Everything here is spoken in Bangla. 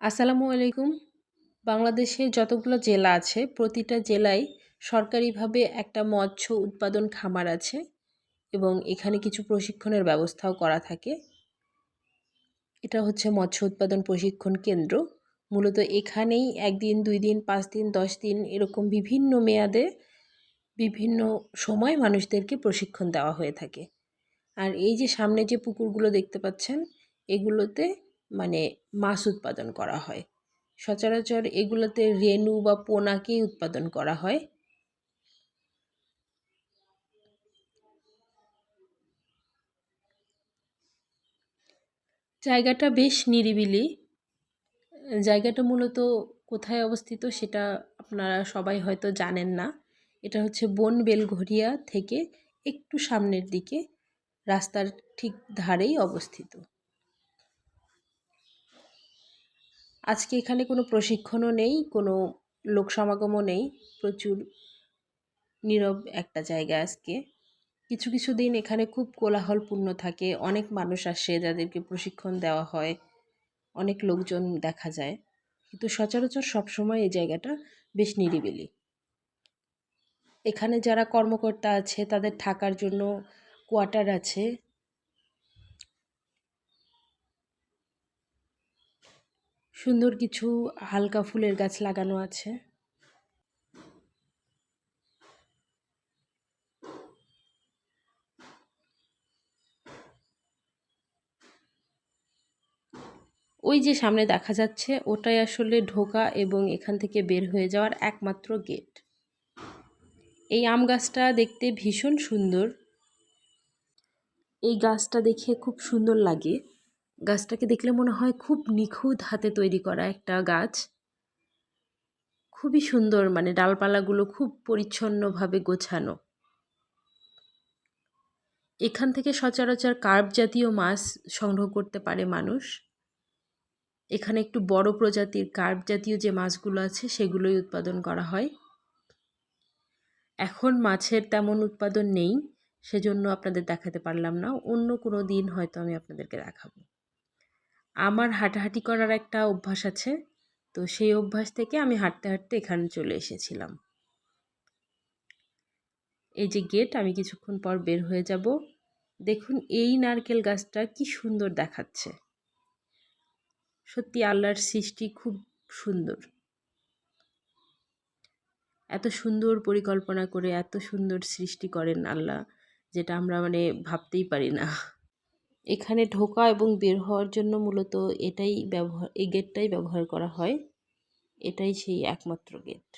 আসসালামু আলাইকুম। বাংলাদেশে যতগুলো জেলা আছে, প্রতিটা জেলায় সরকারিভাবে একটা মৎস্য উৎপাদন খামার আছে এবং এখানে কিছু প্রশিক্ষণের ব্যবস্থাও করা থাকে। এটা হচ্ছে মৎস্য উৎপাদন প্রশিক্ষণ কেন্দ্র। মূলত এখানেই একদিন দুই দিন পাঁচ দিন দশ দিন এরকম বিভিন্ন মেয়াদে বিভিন্ন সময় মানুষদেরকে প্রশিক্ষণ দেওয়া হয়ে থাকে। আর এই যে সামনে যে পুকুরগুলো দেখতে পাচ্ছেন, এগুলোতে মানে মাছ উৎপাদন করা হয়। সচরাচর এগুলোতে রেনু বা পোনাকেই উৎপাদন করা হয়। জায়গাটা বেশ নিরিবিলি। জায়গাটা মূলত কোথায় অবস্থিত সেটা আপনারা সবাই হয়তো জানেন না। এটা হচ্ছে বন বেলঘরিয়া থেকে একটু সামনের দিকে। রাস্তার ঠিক ধারেই অবস্থিত। আজকে এখানে কোনো প্রশিক্ষণও নেই, কোনো লোক সমাগমও নেই, প্রচুর নীরব একটা জায়গা আজকে। কিছু কিছু দিন এখানে খুব কোলাহলপূর্ণ থাকে, অনেক মানুষ আসে যাদেরকে প্রশিক্ষণ দেওয়া হয়, অনেক লোকজন দেখা যায়। কিন্তু সচরাচর সবসময় এই জায়গাটা বেশ নিরিবিলি। এখানে যারা কর্মকর্তা আছে, তাদের থাকার জন্য কোয়ার্টার আছে সুন্দর কিছু হালকা ফুলের গাছ লাগানো আছে। ওই যে সামনে দেখা যাচ্ছে, ওটাই আসলে ঢোকা এবং এখান থেকে বের হয়ে যাওয়ার একমাত্র গেট। এই আম গাছটা দেখতে ভীষণ সুন্দর। এই গাছটা দেখে খুব সুন্দর লাগে। গাছটাকে দেখলে মনে হয় খুব নিখুঁত হাতে তৈরি করা একটা গাছ। খুবই সুন্দর মানে ডালপালাগুলো খুব পরিচ্ছন্নভাবে গোছানো। এখান থেকে সচরাচর কার্প জাতীয় মাছ সংগ্রহ করতে পারে মানুষ। এখানে একটু বড় প্রজাতির কার্প জাতীয় যে মাছগুলো আছে, সেগুলোই উৎপাদন করা হয়। এখন মাছের তেমন উৎপাদন নেই, সেজন্য আপনাদের দেখাতে পারলাম না। অন্য কোনো দিন হয়তো আমি আপনাদেরকে দেখাবো। আমার হাঁটাহাঁটি করার একটা অভ্যাস আছে। তো সেই অভ্যাস থেকে আমি হাঁটতে হাঁটতে এখানে চলে এসেছিলাম। এই যে গেট আমি কিছুক্ষণ পর বের হয়ে যাব। দেখুন, এই নারকেল গাছটা কি সুন্দর দেখাচ্ছে। সত্যি আল্লাহর সৃষ্টি খুব সুন্দর। এত সুন্দর পরিকল্পনা করে, এত সুন্দর সৃষ্টি করেন আল্লাহ, যেটা আমরা মানে ভাবতেই পারি না। এখানে ঢোকা এবং বের হওয়ার জন্য মূলত এটাই ব্যবহার, এই গেটটাই ব্যবহার করা হয়। এটাই সেই একমাত্র গেট